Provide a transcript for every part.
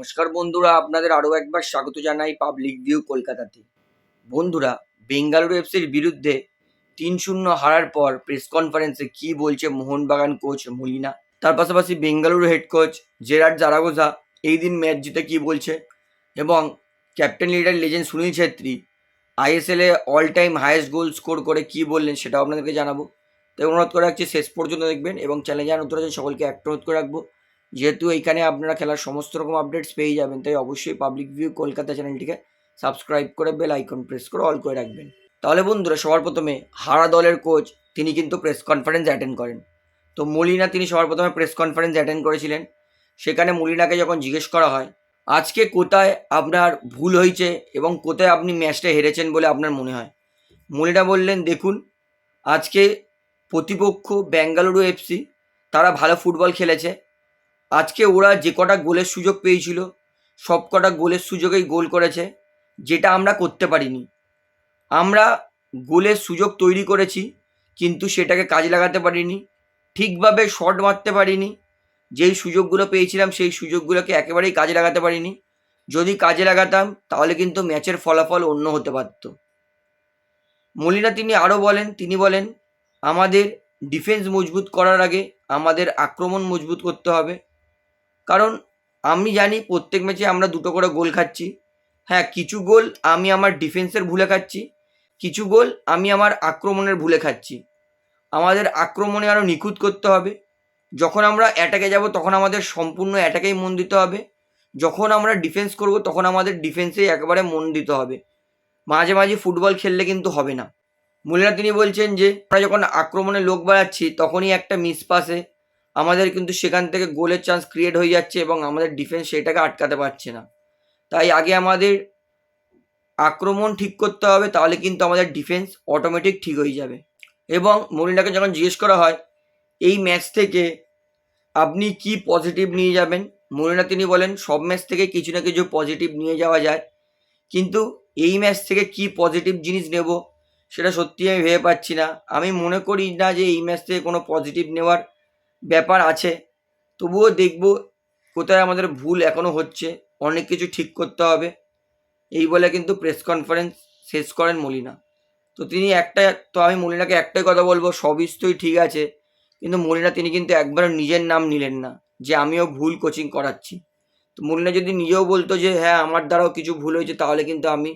নমস্কার বন্ধুরা, আপনাদের আরও একবার স্বাগত জানাই পাবলিক ভিউ কলকাতাতে। বন্ধুরা বেঙ্গালুরু এফসির বিরুদ্ধে তিন শূন্য হারার পর প্রেস কনফারেন্সে কি বলছে মোহনবাগান কোচ মলিনা? তার পাশাপাশি Bengaluru head coach Gerard Zaragoza এই দিন ম্যাচ জিতে কি বলছে? এবং captain leader legend Sunil Chhetri আইএসএলে all time highest goal score করে কি বললেন সেটাও আপনাদেরকে জানাব। তাই অনুরোধ করে রাখছি, শেষ পর্যন্ত দেখবেন এবং চ্যানেল যারা নতুন সকলকে একটা অনুরোধ করে রাখব। যেহেতু এইখানে আপনারা খেলার সমস্ত রকম আপডেটস পেয়ে যাবেন, তাই অবশ্যই পাবলিক ভিউ কলকাতা চ্যানেলটিকে সাবস্ক্রাইব করে বেল আইকন প্রেস করে অল করে রাখবেন। তাহলে বন্ধুরা, সবার প্রথমে হারা দলের কোচ তিনি কিন্তু প্রেস কনফারেন্স অ্যাটেন্ড করেন। তো মলিনা, তিনি সবার প্রথমে প্রেস কনফারেন্স অ্যাটেন্ড করেছিলেন। সেখানে মলিনাকে যখন জিজ্ঞেস করা হয়, আজকে কোথায় আপনার ভুল হয়েছে এবং কোথায় আপনি ম্যাচটা হেরেছেন বলে আপনার মনে হয়? মলিনা বললেন, দেখুন, আজকে প্রতিপক্ষ বেঙ্গালুরু এফসি তারা ভালো ফুটবল খেলেছে আজকে ওরা যে কটা গোলের সুযোগ পেয়েছিল, সব কটা গোলের সুযোগেই গোল করেছে, যেটা আমরা করতে পারিনি। আমরা গোলের সুযোগ তৈরি করেছি, কিন্তু সেটাকে কাজে লাগাতে পারিনি, ঠিকভাবে শট মারতে পারিনি, যেই সুযোগগুলো পেয়েছিলাম সেই সুযোগগুলোকে একেবারেই কাজে লাগাতে পারিনি। যদি কাজে লাগাতাম, তাহলে কিন্তু ম্যাচের ফলাফল অন্য হতে পারত। মলিনা তিনি আরও বলেন, তিনি বলেন, আমাদের ডিফেন্স মজবুত করার আগে আমাদের আক্রমণ মজবুত করতে হবে কারণ আমি জানি প্রত্যেক ম্যাচে আমরা দুটো করে গোল খাচ্ছি। হ্যাঁ কিছু গোল আমি আমার ডিফেন্সের ভুলে খাচ্ছি, কিছু গোল আমি আমার আক্রমণের ভুলে খাচ্ছি। আমাদের আক্রমণে আরও নিখুঁত করতে হবে। যখন আমরা অ্যাটাকে যাব, তখন আমাদের সম্পূর্ণ অ্যাটাকেই মন দিতে হবে। যখন আমরা ডিফেন্স করব, তখন আমাদের ডিফেন্সেই একেবারে মন দিতে হবে। মাঝে মাঝে ফুটবল খেললে কিন্তু হবে না। মূল্যা তিনি বলছেন যে, আমরা যখন আক্রমণে লোক বাড়াচ্ছি, তখনই একটা মিস পাসে আমাদের কিন্তু সেখান থেকে গোলের চান্স ক্রিয়েট হয়ে যাচ্ছে এবং আমাদের ডিফেন্স সেটাকে আটকাতে পারছে না। তাই আগে আমাদের আক্রমণ ঠিক করতে হবে, তাহলে কিন্তু আমাদের ডিফেন্স অটোমেটিক ঠিক হয়ে যাবে। এবং মরিনাকে যখন জিজ্ঞেস করা হয়, এই ম্যাচ থেকে আপনি কি পজিটিভ নিয়ে যাবেন? মরিনা তিনি বলেন, সব ম্যাচ থেকে কিছু না কিছু পজিটিভ নিয়ে যাওয়া যায়। কিন্তু এই ম্যাচ থেকে কি পজিটিভ জিনিস নেব, সেটা সত্যি আমি ভেবে পাচ্ছি না। আমি মনে করি না যে এই ম্যাচ থেকে কোনো পজিটিভ নেওয়ার ব্যাপার আছে। তবুও দেখব কোথায় আমাদের ভুল এখনও হচ্ছে। অনেক কিছু ঠিক করতে হবে। এই বলে কিন্তু প্রেস কনফারেন্স শেষ করেন মলিনা। তো তিনি একটা, তো আমি মলিনাকে একটাই কথা বলব সবই তোই ঠিক আছে। কিন্তু মলিনা তিনি কিন্তু একবার নিজের নাম নিলেন না, যে আমিও ভুল কোচিং করাচ্ছি। তো মলিনা যদি নিজেও বলতো যে হ্যাঁ আমার দ্বারাও কিছু ভুল হয়েছে, তাহলে কিন্তু আমি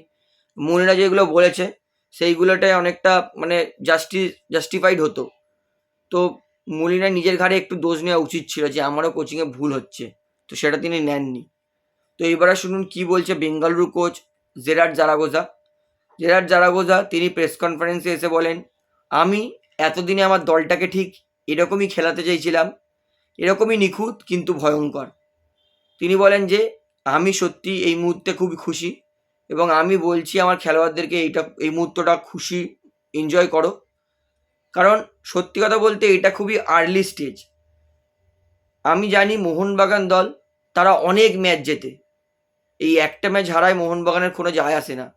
মলিনা যেগুলো বলেছে, সেইগুলোটাই অনেকটা মানে জাস্টি জাস্টিফাইড হতো। তো মলিনা নিজের ঘাড়ে একটু দোষ নেওয়া উচিত ছিল যে আমারও কোচিংয়ে ভুল হচ্ছে। তো সেটা তিনি নেননি। তো এবারে শুনুন কি বলছে Bengaluru coach Gerard Zaragoza. Gerard Zaragoza তিনি প্রেস কনফারেন্সে এসে বলেন, আমি এতদিনে আমার দলটাকে ঠিক এরকমই খেলাতে চাইছিলাম, এরকমই নিখুঁত কিন্তু ভয়ঙ্কর। তিনি বলেন যে, আমি সত্যি এই মুহূর্তে খুবই খুশি এবং আমি বলছি আমার খেলোয়াড়দেরকে এইটা, এই মুহূর্তটা খুশি এনজয় করো। কারণ সত্যি কথা বলতে এটা খুবই আর্লি স্টেজ আমি জানি মোহনবাগান দল, তারা অনেক ম্যাচ জেতে। এই একটা ম্যাচ হারায় মোহনবাগানের কোনো যায় আসে না।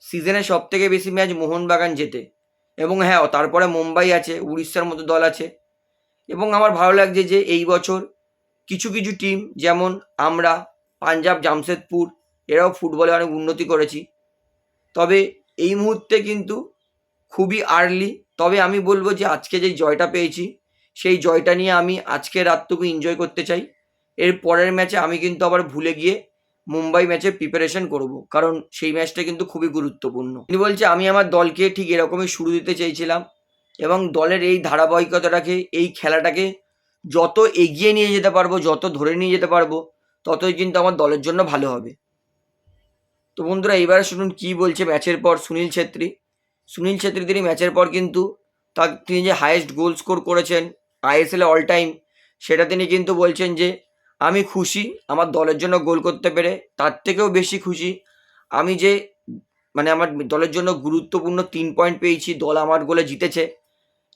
সিজনে সব থেকে বেশি ম্যাচ মোহনবাগান জেতে। এবং হ্যাঁ তারপরে মুম্বাই আছে, উড়িষ্যার মতো দল আছে। এবং আমার ভালো লাগছে যে এই বছর কিছু কিছু টিম যেমন আমরা, পাঞ্জাব, জামশেদপুর, এরাও ফুটবলে অনেক উন্নতি করেছি। তবে এই মুহূর্তে কিন্তু খুবই আর্লি তবে আমি বলব যে আজকে যে জয়টা পেয়েছি, সেই জয়টা নিয়ে আমি আজকে রাতটুকু এনজয় করতে চাই। এর পরের ম্যাচে আমি কিন্তু আবার ভুলে গিয়ে মুম্বাই ম্যাচে প্রিপারেশন করব, কারণ সেই ম্যাচটা কিন্তু খুবই গুরুত্বপূর্ণ। তিনি বলছে, আমি আমার দলকে ঠিক এরকমই শুরু দিতে চেয়েছিলাম এবং দলের এই ধারাবাহিকতাটাকে, এই খেলাটাকে যত এগিয়ে নিয়ে যেতে পারব, যত ধরে নিয়ে যেতে পারব, ততই কিন্তু আমার দলের জন্য ভালো হবে। তো বন্ধুরা, এইবারে শুনুন কি বলছে ম্যাচের পর সুনীল ছেত্রী। সুনীল ছেত্রী তিনি ম্যাচের পর কিন্তু তার তিনি যে হায়েস্ট গোল স্কোর করেছেন আইএসএল অল টাইম সেটা তিনি কিন্তু বলছেন যে, আমি খুশি, আমার দলের জন্য গোল করতে পেরে তার থেকেও বেশি খুশি। আমি যে মানে আমার দলের জন্য গুরুত্বপূর্ণ তিন পয়েন্ট পেয়েছি, দল আমার গোলে জিতেছে।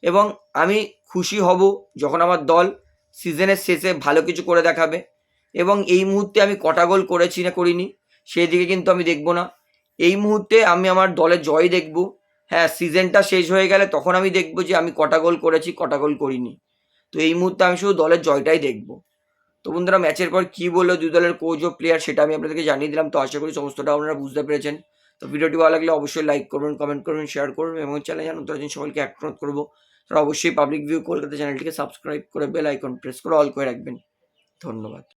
এবং আমি খুশি হব যখন আমার দল সিজনের শেষে ভালো কিছু করে দেখাবে। এবং এই মুহূর্তে আমি কটা গোল করেছি না করিনি, সেই দিকে কিন্তু আমি দেখব না। এই মুহূর্তে আমি আমার দলের জয় দেখব। হ্যাঁ সিজনটা শেষ হয়ে গেলে তখন আমি দেখব যে আমি কটা গোল করেছি, কটা গোল করিনি। তো এই মুহূর্তে আমি শুধু দলের জয়টাই দেখব। তো বন্ধুরা, ম্যাচের পর কী বলল দুই দলের কোচ ও প্লেয়ার সেটা আমি আপনাদেরকে জানিয়ে দিলাম। তো আশা করি সমস্তটা আপনারা বুঝতে পেরেছেন। তো ভিডিওটি ভালো লাগলে অবশ্যই লাইক করবেন কমেন্ট করবেন শেয়ার করবেন এবং চ্যানেল জানুন তারা সকলকে অ্যাক্রোধ করব। তারা অবশ্যই পাবলিক ভিউ কলকাতা চ্যানেলটিকে সাবস্ক্রাইব করে বেল আইকন প্রেস করে অল করে রাখবেন। ধন্যবাদ।